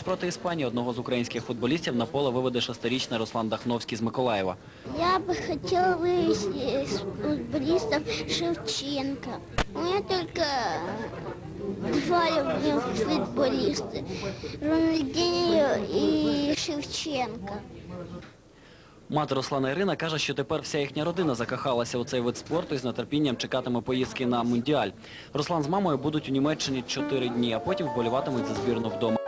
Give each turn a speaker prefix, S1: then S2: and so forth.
S1: матч проти Іспанії одного з українських футболістів на поле виведе шестирічний Руслан Дахновський з Миколаєва.
S2: Я бы хотіла вывести з футболістом Шевченка. Ну, у мене тільки два любимых футболісти Рональдинho і Шевченка.
S1: Мати Руслана Ірина каже, що тепер вся їхня родина закахалася у цей вид спорту і з нетерпінням чекатиме поїздки на Мундіаль. Руслан з мамою будуть у Німеччині чотири дні, а потім вболіватимуть за збірну вдома.